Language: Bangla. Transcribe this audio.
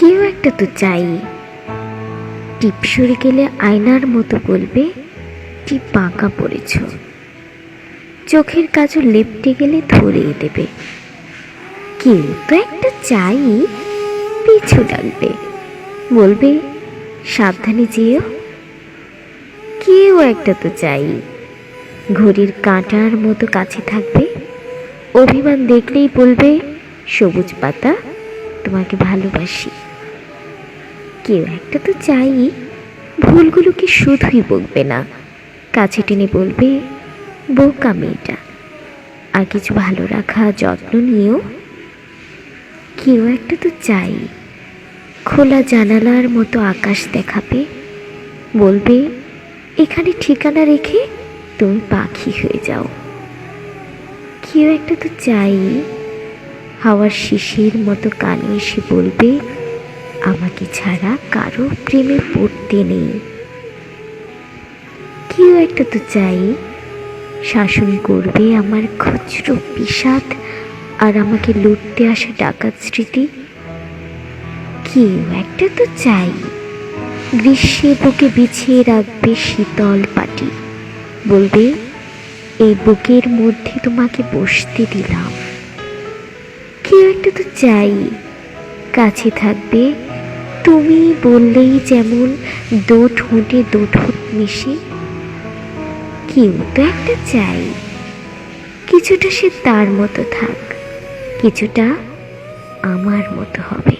কেউ একটা তো চাই। টিপ সরে গেলে আয়নার মতো বলবে টিপ বাঁকা পড়েছ। চোখের কাজও লেপটে গেলে ধরিয়ে দেবে। কেউ তো একটা চাই। পিছু ডাকবে। বলবে, সাবধানে যেও। কেউ একটা তো চাই। ঘড়ির কাঁটার মতো কাছে থাকবে। অভিমান দেখলেই বলবে, সবুজ পাতা তোমাকে ভালোবাসি। কেউ একটা তো চাই, ভুলগুলোকে শুধুই বকবে না। কাছে টেনে বলবে, বোকা মেয়েটা, আর কিছু ভালো রাখা, যত্ন নিয়েও। কেউ একটা তো চাই, খোলা জানালার মতো আকাশ দেখাবে, বলবে, এখানে ঠিকানা রেখে তুমি পাখি হয়ে যাও। কেউ একটা তো চাই হাওয়ার শিশির মতো কানে এসে বলবে, আমাকে ছাড়া কারও প্রেমে পড়তে নেই। কেউ একটা তো চাই শাসন করবে আমার খুচরো বিষাদ আর আমাকে লুটতে আসা ডাকাত স্মৃতি। কেউ একটা তো চাই, গ্রীষ্মে বুকে বিছিয়ে রাখবে শীতল পাটি। বলবে, এই বুকের মধ্যে তোমাকে বসতে দিলাম। কেউ একটা তো চাই? কাছে থাকবে, তুমি বললেই যেমন দো ঠোঁটে দো ঠোঁট মিশে। কেউ তো একটা চাই, কিছুটা সে তার মতো থাক, কিছুটা আমার মতো হবে।